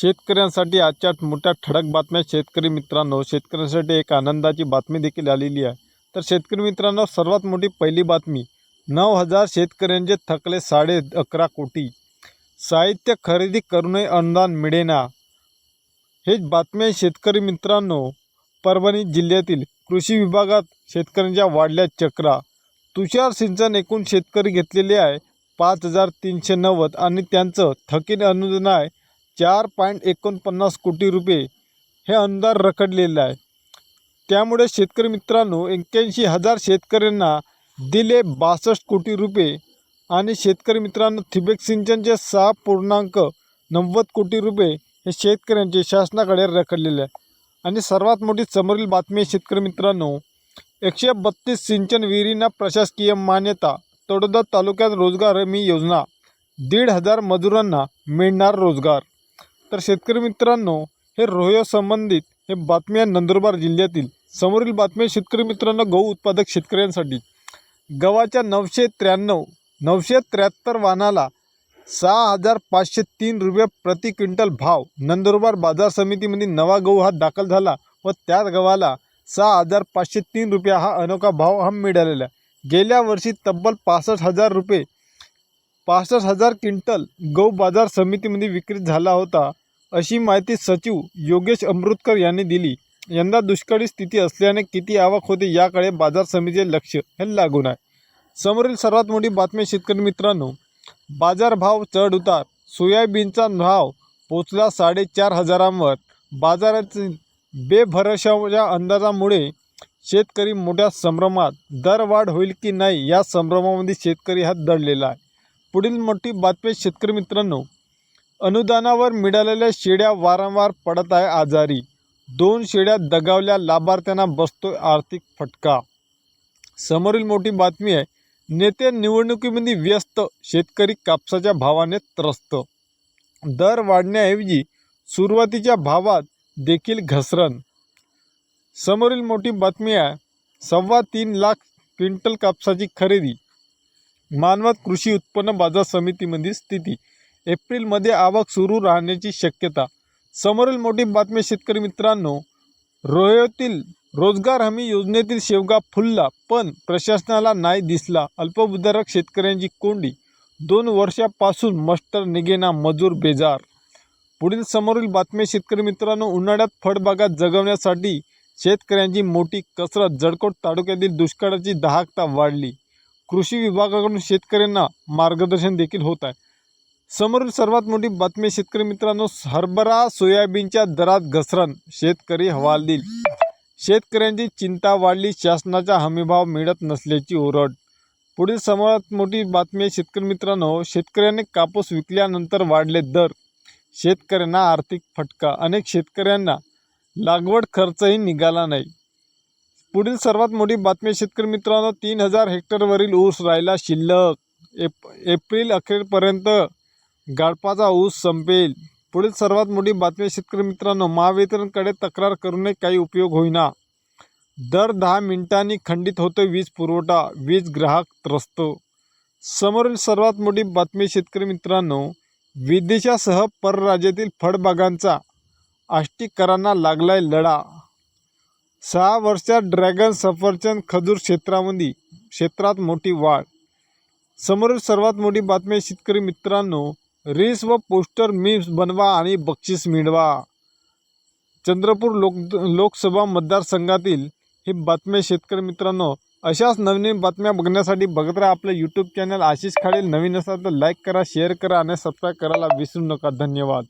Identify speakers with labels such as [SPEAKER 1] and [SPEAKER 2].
[SPEAKER 1] शेतकऱ्यांसाठी आजच्या मोठ्या ठळक बातम्या शेतकरी मित्रांनो. शेतकऱ्यांसाठी एक आनंदाची बातमी देखील आलेली आहे. तर शेतकरी मित्रांनो सर्वात मोठी पहिली बातमी नऊ हजार शेतकऱ्यांचे थकले साडे अकरा कोटी. साहित्य खरेदी करूनही अनुदान मिळेना. हेच बातमी शेतकरी मित्रांनो. परभणी जिल्ह्यातील कृषी विभागात शेतकऱ्यांच्या वाढल्या चक्रा. तुषार सिंचन एकूण शेतकरी घेतलेले आहे पाच हजार तीनशे नव्वद आणि त्यांचं थकीत अनुदान आहे चार पॉईंट एकोणपन्नास कोटी रुपये हे अनुदान रखडलेलं आहे. त्यामुळे शेतकरी मित्रांनो एक्क्याऐंशी हजार शेतकऱ्यांना दिले बासष्ट कोटी रुपये आणि शेतकरी मित्रांनो ठिबक सिंचनचे सहा पूर्णांक नव्वद कोटी रुपये हे शेतकऱ्यांचे शासनाकडे रखडलेले आहे. आणि सर्वात मोठी समोरील बातमी शेतकरी मित्रांनो एकशे बत्तीस सिंचन विहिरींना प्रशासकीय मान्यता तळोदा तालुक्यात रोजगार हमी योजना दीड हजार मजुरांना मिळणार रोजगार. तर शेतकरी मित्रांनो हे रोह्यो संबंधित हे बातम्या नंदुरबार जिल्ह्यातील. समोरील बातम्या शेतकरी मित्रांनो गहू उत्पादक शेतकऱ्यांसाठी. गव्हाच्या नऊशे त्र्याण्णव नऊशे त्र्याहत्तर वाहनाला सहा हजार पाचशे तीन रुपये प्रति क्विंटल भाव. नंदुरबार बाजार समितीमध्ये नवा गहू हा दाखल झाला व त्याच गव्हाला सहा हजार पाचशे तीन रुपये हा अनोखा भाव हा मिळालेला गेल्या वर्षी तब्बल पासष्ट हजार रुपये पासष्ट हजार क्विंटल गहू बाजार समितीमध्ये विक्री झाला होता अशी माहिती सचिव योगेश अमृतकर यांनी दिली. यंदा दुष्काळी स्थिती असल्याने किती आवक होते याकडे बाजार समितीचे लक्ष हे लागून आहे. समोरील सर्वात मोठी बातमी शेतकरी मित्रांनो बाजारभाव चढ उतार सोयाबीनचा भाव पोचला साडेचार हजारांवर. बाजारातील बेभरशाच्या अंदाजामुळे शेतकरी मोठ्या संभ्रमात दरवाढ होईल की नाही या संभ्रमामध्ये शेतकरी हा दडलेला आहे. पुढील मोठी बातमी शेतकरी मित्रांनो. अनुदानावर मिळालेल्या शेड्या वारंवार पडत आहे आजारी. दोन शेळ्या दगावल्या लाभार्थ्यांना बसतोय आर्थिक फटका. समोरील मोठी बातमी आहे नेते निवडणुकीमध्ये व्यस्त शेतकरी कापसाच्या भावाने त्रस्त. दर वाढण्याऐवजी सुरुवातीच्या भावात देखील घसरण. समोरील मोठी बातमी आहे सव्वा तीन लाख क्विंटल कापसाची खरेदी. मानवत कृषी उत्पन्न बाजार समितीमधील स्थिती. एप्रिलमध्ये आवक सुरू राहण्याची शक्यता. समोरील मोठी बातमी शेतकरी मित्रांनो. रोह्यातील रोजगार हमी योजनेतील शेवगा फुलला पण प्रशासनाला नाही दिसला. अल्पभूधारक शेतकऱ्यांची कोंडी. दोन वर्षापासून मस्टर निघेना मजूर बेजार. पुढील समोरील बातमी शेतकरी मित्रांनो उन्हाळ्यात फळबागात जगवण्यासाठी शेतकऱ्यांची मोठी कसरत. जळकोट तालुक्यातील दुष्काळाची दाहकता वाढली. कृषी विभागाकडून शेतकऱ्यांना मार्गदर्शन देखील होत आहे. समोरील सर्वात मोठी बातमी शेतकरी मित्रांनो हरभरा सोयाबीनच्या दरात घसरण शेतकरी हवालदिल शेतकऱ्यांची चिंता वाढली शासनाचा हमीभाव मिळत नसल्याची ओरड. पुढील सर्वात मोठी बातमी आहे शेतकरी मित्रांनो शेतकऱ्यांनी कापूस विकल्यानंतर वाढले दर. शेतकऱ्यांना आर्थिक फटका अनेक शेतकऱ्यांना लागवड खर्चही निघाला नाही. पुढील सर्वात मोठी बातमी शेतकरी मित्रांनो तीन हजार हेक्टरवरील ऊस राहिला शिल्लक. एप एप्रिल अखेरपर्यंत गाळपाचा ऊस संपेल. पुढील सर्वात मोठी बातमी शेतकरी मित्रांनो महावितरणकडे तक्रार करूनही काही उपयोग होईना. दर दहा मिनिटांनी खंडित होतो वीज पुरवठा वीज ग्राहक त्रस्त. समोरील सर्वात मोठी बातमी शेतकरी मित्रांनो विदेशासह परराज्यातील फळबागांचा आष्टीकरांना लागलाय लढा. सहा वर्षात ड्रॅगन सफरचंद खजूर क्षेत्रामध्ये क्षेत्रात मोठी वाढ. समोरील सर्वात मोठी बातमी शेतकरी मित्रांनो रील्स व पोस्टर मीम्स बनवा आणि बक्षीस मिळवा. चंद्रपूर लोक लोकसभा मतदारसंघातील ही बातमी शेतकरी मित्रांनो. अशाच नवीन बातम्या बघण्यासाठी बघत राहा आपलं यूट्यूब चॅनल आशिष खाडील नवीन असाल तर लाईक करा शेअर करा आणि सबस्क्राईब करायला विसरू नका. धन्यवाद.